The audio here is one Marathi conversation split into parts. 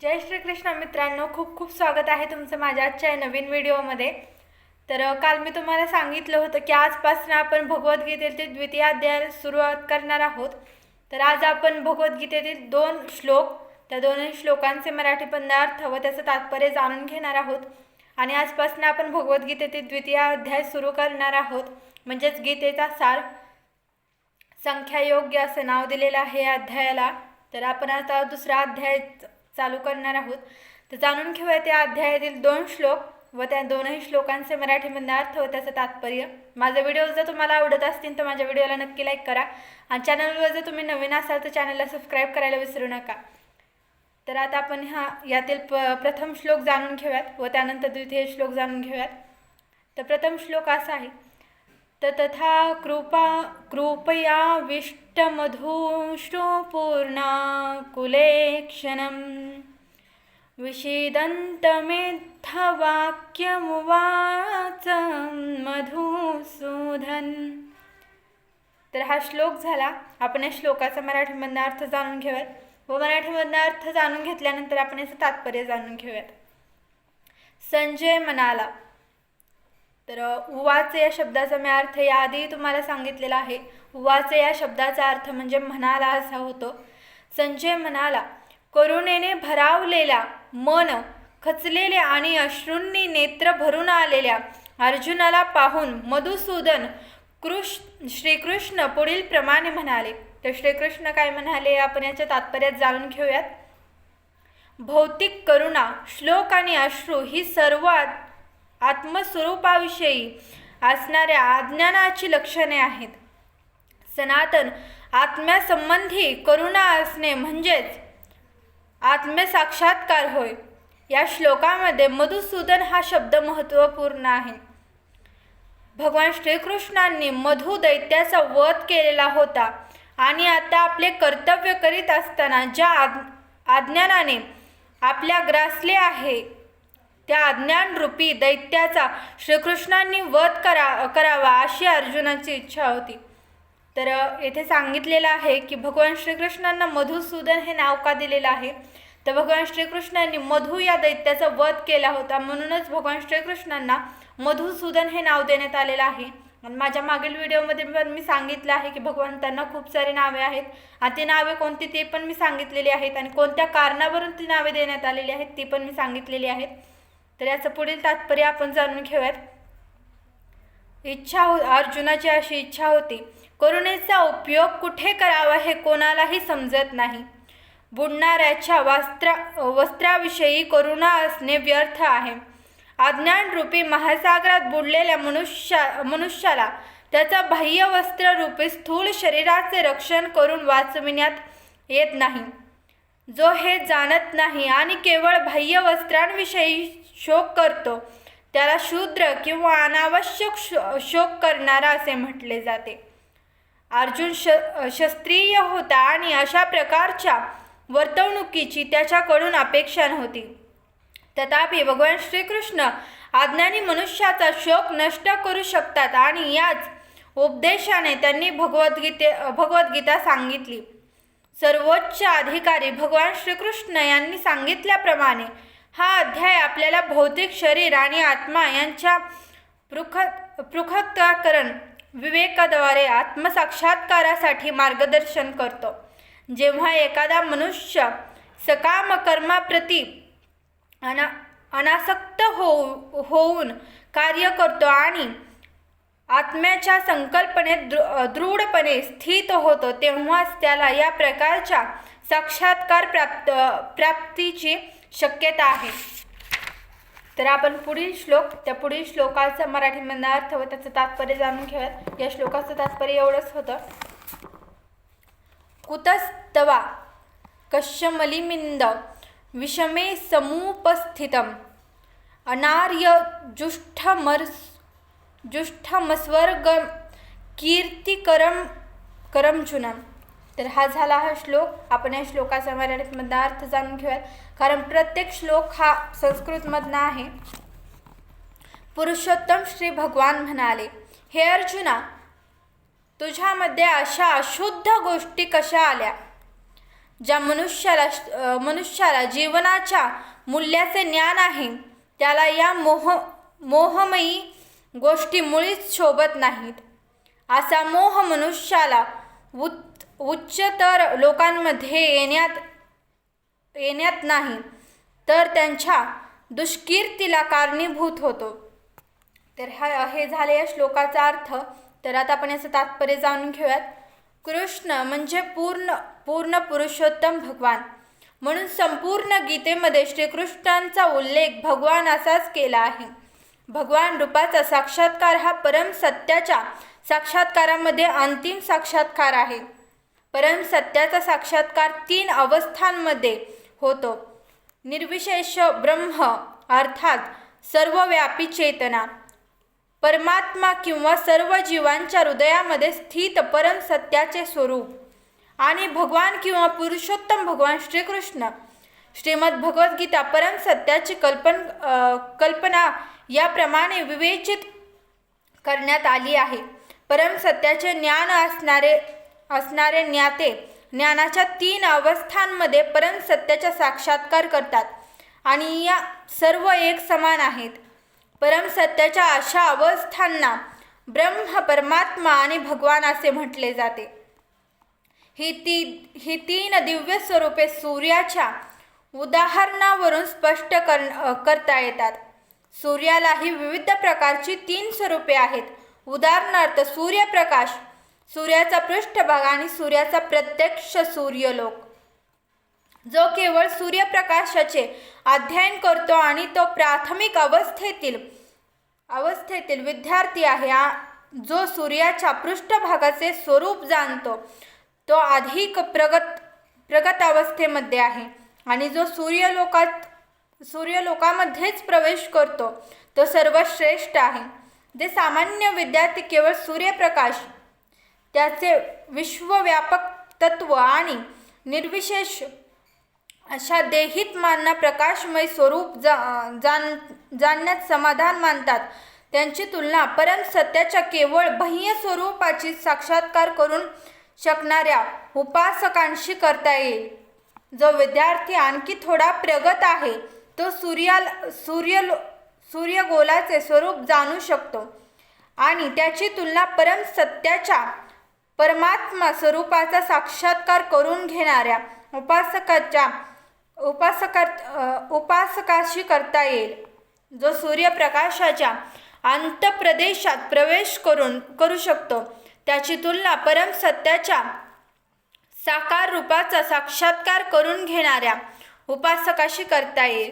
जय श्रीकृष्ण मित्रांनो खूप खूप स्वागत आहे तुमचं माझ्या आजच्या नवीन व्हिडिओमध्ये. तर काल मी तुम्हाला सांगितलं होतं की आजपासून आपण भगवद्गीतेतील द्वितीय अध्याय सुरुवात करणार आहोत. तर आज आपण भगवद्गीतेतील दोन श्लोक त्या दोनही श्लोकांचे मराठी अर्थ व त्याचं तात्पर्य जाणून घेणार आहोत. आणि आजपासून आपण भगवद्गीतेतील द्वितीय अध्याय सुरू करणार आहोत. म्हणजेच गीतेचा सार. संख्या योग्य असं नाव दिलेलं आहे या अध्यायाला. तर आपण आता दुसरा अध्याय चालू करणार आहोत. तर जाणून घेऊया त्या अध्यायातील दोन श्लोक व त्या दोनही श्लोकांचे मराठीमध्ये अर्थ व त्याचं तात्पर्य. माझे व्हिडिओ जर तुम्हाला आवडत असतील तर माझ्या व्हिडिओला नक्की लाईक करा. आणि चॅनलवर जर तुम्ही नवीन असाल तर चॅनलला सबस्क्राईब करायला विसरू नका. तर आता आपण हा यातील प प्रथम श्लोक जाणून घेऊयात व त्यानंतर द्वितीय श्लोक जाणून घेऊयात. तर प्रथम श्लोक असा आहे. तर तथा कृपा कृपया विष्टमधुश्रुपूर्णा कुलेक्षणं विषीदन्तमेद्धवाक्यमुवाच मधुसूधन तर हा श्लोक झाला. आपण या श्लोकाचा मराठीमधनं अर्थ जाणून घेऊयात. व मराठीमधनं अर्थ जाणून घेतल्यानंतर आपण याचं तात्पर्य जाणून घेऊयात. संजय म्हणाला तर उवाच या शब्दाचा मी अर्थ याआधी तुम्हाला सांगितलेला आहे. उवाच या शब्दाचा अर्थ म्हणजे म्हणाला असा होतो. संजय म्हणाला करुणेने भरावलेल्या मन खचलेले आणि अश्रूंनी नेत्र भरून आलेल्या अर्जुनाला पाहून मधुसूदन कृष श्रीकृष्ण पुढील प्रमाणे म्हणाले. तर श्रीकृष्ण काय म्हणाले? आपण याच्या तात्पर्यात जाणून घेऊयात. भौतिक करुणा श्लोक आणि अश्रू ही सर्वात आत्मस्वरूपाविषयी असणाऱ्या अज्ञानाची लक्षणे आहेत. सनातन आत्म्यासंबंधी करुणा असणे म्हणजेच आत्मसाक्षात्कार होय. या श्लोकामध्ये मधुसूदन हा शब्द महत्त्वपूर्ण आहे. भगवान श्रीकृष्णांनी मधु दैत्याचा वध केलेला होता आणि आता आपले कर्तव्य करीत असताना ज्या आज्ञानाने आपल्या ग्रासले आहे त्या अज्ञानरूपी दैत्याचा श्रीकृष्णांनी वध करा करावा अशी अर्जुनाची इच्छा होती. तर येथे सांगितलेलं आहे की भगवान श्रीकृष्णांना मधुसूदन हे नाव का दिलेलं आहे? तर भगवान श्रीकृष्णांनी मधु या दैत्याचा वध केला होता. म्हणूनच भगवान श्रीकृष्णांना मधुसूदन हे नाव देण्यात आलेलं आहे. आणि माझ्या मागील व्हिडिओमध्ये पण मी सांगितलं आहे की भगवंतांना खूप सारी नावे आहेत. आणि ती नावे कोणती ते पण मी सांगितलेली आहेत. आणि कोणत्या कारणावरून ती नावे देण्यात आलेली आहेत ती पण मी सांगितलेली आहेत. तर याचं पुढील तात्पर्य आपण जाणून घेऊयात. इच्छा हो अर्जुनाची अशी इच्छा होती करुणेचा उपयोग कुठे करावा हे कोणालाही समजत नाही. बुडणाऱ्याच्या वस्त्रा वस्त्राविषयी करुणा असणे व्यर्थ आहे. अज्ञानरूपी महासागरात बुडलेल्या मनुष्या मनुष्याला त्याचा बाह्य वस्त्ररूपी स्थूल शरीराचे रक्षण करून वाचविण्यात येत नाही. जो हे जाणत नाही आणि केवळ बाह्य वस्त्रांविषयी शोक करतो. त्याला शूद्र किंवा अनावश्यक शो शोक करणारा असे म्हटले जाते. अर्जुन श शस्त्रीय होता आणि अशा प्रकारच्या वर्तवणुकीची त्याच्याकडून अपेक्षा नव्हती. तथापि भगवान श्रीकृष्ण अज्ञानी मनुष्याचा शोक नष्ट करू शकतात आणि याच उपदेशाने त्यांनी भगवद्गीते भगवद्गीता सांगितली. सर्वोच्च अधिकारी भगवान श्रीकृष्ण यांनी सांगितल्याप्रमाणे हा अध्याय आपल्याला भौतिक शरीर आणि आत्मा यांच्या पृख पृथक्करण विवेकाद्वारे आत्मसाक्षात्कारासाठी मार्गदर्शन करतो. जेव्हा एखादा मनुष्य सकाम कर्माप्रती अना अनासक्त होऊ होऊन कार्य करतो आणि आत्म्याच्या संकल्पनेत दृ दृढपणे स्थित होतो तेव्हाच त्याला या प्रकारच्या साक्षात्कार प्राप्त प्राप्तीची शक्यता आहे. तर आपण पुढील श्लोक त्या पुढील श्लोकाचा मराठी अर्थ व त्याचं तात्पर्य जाणून घेऊयात. या श्लोकाचं तात्पर्य एवढंच होतं. कुतस्तवा कश्यमलिमिंद विषमे समुपस्थितम अनार्य जुष्ठमर जुष्ठमस्वर्ग कीर्तिकरम करमचुनम तर हा झाला हा श्लोक. आपण या श्लोकाचा मराठीमधला अर्थ जाणून घेऊयात. कारण प्रत्येक श्लोक हा संस्कृतमधला आहे. पुरुषोत्तम श्री भगवान म्हणाले हे अर्जुना तुझ्यामध्ये अशा अशुद्ध गोष्टी कशा आल्या? ज्या मनुष्याला मनुष्याला जीवनाच्या मूल्याचे ज्ञान आहे त्याला या मोह मोहमयी गोष्टी मुळीच शोभत नाहीत. असा मोह मनुष्याला उच्च उच्चतर लोकांमध्ये येण्यात येण्यात नाही तर त्यांच्या दुष्कीर्तीला कारणीभूत होतो. तर ह्या हे झाले या श्लोकाचा अर्थ. तर आता आपण याचं तात्पर्य जाणून घेऊयात. कृष्ण म्हणजे पूर्ण पूर्ण पुरुषोत्तम भगवान. म्हणून संपूर्ण गीतेमध्ये श्रीकृष्णांचा उल्लेख भगवान असाच केला आहे. भगवान रूपाचा साक्षात्कार हा परम सत्याच्या साक्षात्कारामध्ये अंतिम साक्षात्कार आहे. परम सत्याचा साक्षात्कार तीन अवस्थांमध्ये होतो. निर्विशेष ब्रह्म अर्थात सर्वव्यापी चेतना परमात्मा किंवा सर्व जीवांच्या हृदयामध्ये स्थित परम सत्याचे स्वरूप आणि भगवान किंवा पुरुषोत्तम भगवान श्रीकृष्ण श्रीमद भगवद्गीता परम सत्याची कल्पन कल्पना याप्रमाणे विवेचित करण्यात आली आहे. परम सत्याचे ज्ञान असणारे असणारे ज्ञाते ज्ञानाच्या तीन अवस्थांमध्ये परम सत्याचा साक्षात्कार करतात आणि या सर्व एक समान आहेत. परम सत्याच्या अशा अवस्थांना ब्रह्म परमात्मा आणि भगवान असे म्हटले जाते. ही ती ही तीन दिव्य स्वरूपे सूर्याच्या उदाहरणावरून स्पष्ट कर करता येतात. सूर्यालाही विविध प्रकारची तीन स्वरूपे आहेत. उदाहरणार्थ सूर्यप्रकाश सूर्याचा पृष्ठभाग आणि सूर्याचा प्रत्यक्ष सूर्यलोक. जो केवळ सूर्यप्रकाशाचे अध्ययन करतो आणि तो प्राथमिक अवस्थेतील अवस्थेतील विद्यार्थी आहे आ- जो सूर्याच्या पृष्ठभागाचे स्वरूप जाणतो. तो अधिक प्रगत प्रगत अवस्थेमध्ये आहे. आणि जो सूर्यलोकात सूर्यलोकामध्येच प्रवेश करतो तो सर्वश्रेष्ठ आहे. जे सामान्य विद्यार्थी केवळ सूर्यप्रकाश त्याचे विश्वव्यापक तत्व आणि निर्विशेष अशा देहित मानना प्रकाशमय स्वरूप जा जाण जाणण्यात समाधान मानतात. त्यांची तुलना परम सत्याच्या केवळ बाह्य स्वरूपाची साक्षात्कार करून शकणाऱ्या उपासकांशी करता येईल. जो विद्यार्थी आणखी थोडा प्रगत आहे तो सूर्याल सूर्य सूर्यगोलाचे स्वरूप जाणू शकतो आणि त्याची तुलना परम सत्याच्या परमात्मा स्वरूपाचा साक्षात्कार करून घेणाऱ्या उपासकाच्या उपासका उपासकाशी करता येईल जो सूर्यप्रकाशाच्या अंतप्रदेशात प्रवेश करून करू शकतो. त्याची तुलना परम सत्याच्या साकार रूपाचा साक्षात्कार करून घेणाऱ्या उपासकाशी करता येईल.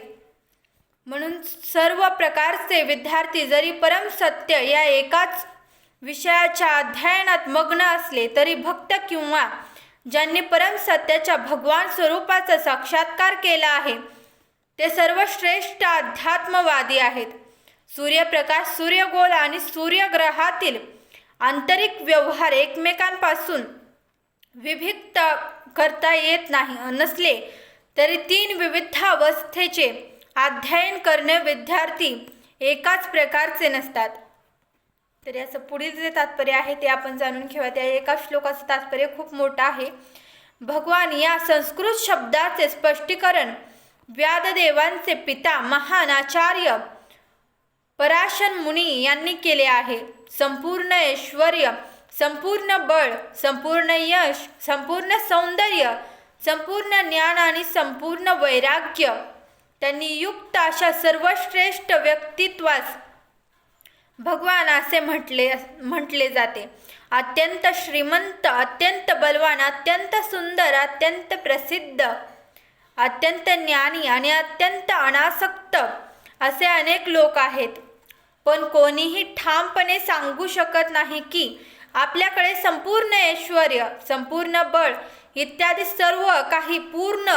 म्हणून सर्व प्रकारचे विद्यार्थी जरी परम सत्य या एकाच विषयाच्या अध्ययनात मग्न असले तरी भक्त किंवा ज्यांनी परम सत्याच्या भगवान स्वरूपाचा साक्षात्कार केला आहे ते सर्वश्रेष्ठ अध्यात्मवादी आहेत. सूर्यप्रकाश सूर्यगोल आणि सूर्यग्रहातील आंतरिक व्यवहार एकमेकांपासून विभक्त करता येत नाही नसले तरी तीन विविध अवस्थेचे अध्ययन करणे विद्यार्थी एकाच प्रकारचे नसतात. तर याचं पुढील जे तात्पर्य आहे ते आपण जाणून घेऊया. त्या एका श्लोकाचं तात्पर्य खूप मोठं आहे. भगवान या संस्कृत शब्दाचे स्पष्टीकरण व्याददेवांचे पिता महान आचार्य पराशन मुनी यांनी केले आहे. संपूर्ण ऐश्वर्य संपूर्ण बळ संपूर्ण यश संपूर्ण सौंदर्य संपूर्ण ज्ञान आणि संपूर्ण वैराग्य. त्यांनी युक्त अशा सर्वश्रेष्ठ व्यक्तित्वास भगवान असे म्हटले म्हटले जाते. अत्यंत श्रीमंत अत्यंत बलवान अत्यंत सुंदर अत्यंत प्रसिद्ध अत्यंत ज्ञानी आणि अत्यंत अनासक्त असे अनेक लोक आहेत. पण कोणीही ठामपणे सांगू शकत नाही की आपल्याकडे संपूर्ण ऐश्वर संपूर्ण बळ इत्यादी सर्व काही पूर्ण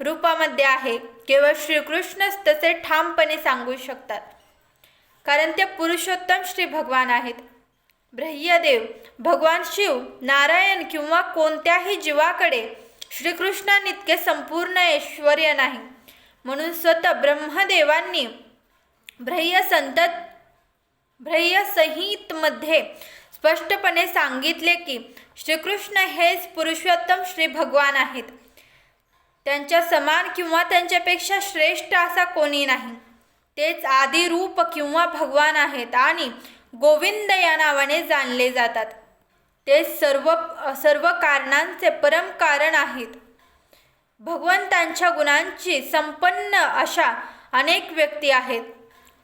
रूपामध्ये आहे. केवळ श्रीकृष्णच तसे ठामपणे सांगू शकतात. कारण ते पुरुषोत्तम श्री भगवान आहेत. ब्रह्यदेव भगवान शिव नारायण किंवा कोणत्याही जीवाकडे श्रीकृष्णांइतके संपूर्ण ऐश्वर नाही. म्हणून स्वतः ब्रह्मदेवांनी ब्रह्य संत ब्रह्यसंहितमध्ये स्पष्टपणे सांगितले की श्रीकृष्ण हेच पुरुषोत्तम श्री भगवान आहेत. त्यांच्या समान किंवा त्यांच्यापेक्षा श्रेष्ठ असा कोणी नाही. तेच आदिरूप किंवा भगवान आहेत आणि गोविंद या नावाने जाणले जातात. ते सर्व सर्व कारणांचे परम कारण आहेत. भगवंतांच्या गुणांची संपन्न अशा अनेक व्यक्ती आहेत.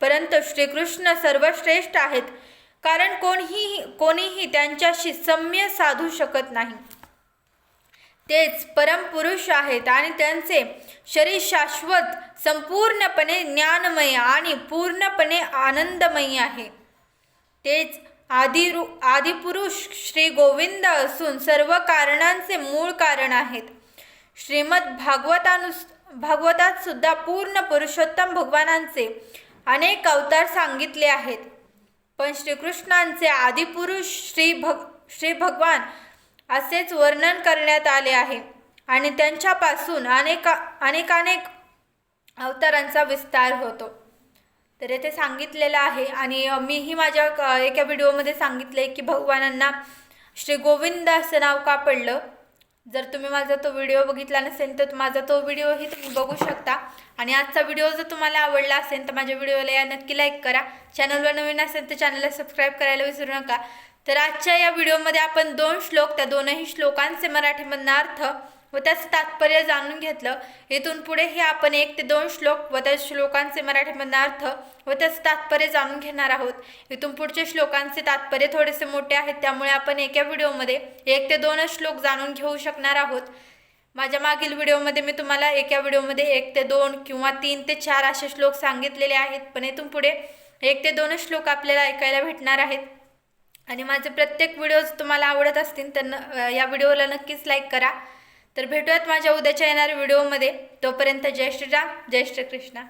परंतु श्रीकृष्ण सर्वश्रेष्ठ आहेत कारण कोणीही कोणीही त्यांच्याशी सम्य साधू शकत नाही. तेच परमपुरुष आहेत आणि त्यांचे शरीर शाश्वत संपूर्णपणे ज्ञानमय आणि पूर्णपणे आनंदमयी आहे. तेच आदिरु आदिपुरुष श्री गोविंद असून सर्व कारणांचे मूळ कारण आहेत. श्रीमद भागवतानुस भागवतात सुद्धा पूर्ण पुरुषोत्तम भगवानांचे अनेक अवतार सांगितले आहेत. पण श्रीकृष्णांचे आदिपुरुष श्री भग श्री भगवान असेच वर्णन करण्यात आले आहे. आणि त्यांच्यापासून अनेक अनेकानेक अवतारांचा विस्तार होतो. तर येथे सांगितलेलं आहे आणि मीही माझ्या एका व्हिडिओमध्ये सांगितले की भगवानांना श्री गोविंद असं नाव का पडलं? जर तुम्ही माझा तो व्हिडिओ बघितला नसेल तर माझा तो व्हिडिओही तुम्ही बघू शकता. आणि आजचा व्हिडिओ जर तुम्हाला आवडला असेल तर माझ्या व्हिडिओला या नक्की लाईक करा. चॅनलवर नवीन असेल तर चॅनलला सबस्क्राईब करायला विसरू नका. तर आजच्या या व्हिडिओमध्ये आपण दोन श्लोक त्या दोनही श्लोकांचे मराठीमधनं अर्थ व त्याचं तात्पर्य जाणून घेतलं. इथून पुढे हे आपण एक ते दोन श्लोक व त्या श्लोकांचे मराठीमधनं अर्थ व त्याचं तात्पर्य जाणून घेणार आहोत. इथून पुढचे श्लोकांचे तात्पर्य थोडेसे मोठे आहेत त्यामुळे आपण एका व्हिडिओमध्ये एक ते दोनच श्लोक जाणून घेऊ शकणार आहोत. माझ्या मागील व्हिडिओमध्ये मी तुम्हाला एका व्हिडिओमध्ये एक ते दोन किंवा तीन ते चार असे श्लोक सांगितलेले आहेत पण इथून पुढे एक ते दोनच श्लोक आपल्याला ऐकायला भेटणार आहेत. आणि माझे प्रत्येक व्हिडिओज तुम्हाला आवडत असतील तर न या व्हिडिओला नक्कीच लाईक करा. तर भेटूयात माझ्या उद्याच्या येणाऱ्या व्हिडिओमध्ये. तोपर्यंत जय श्रीराम जय श्रीकृष्ण.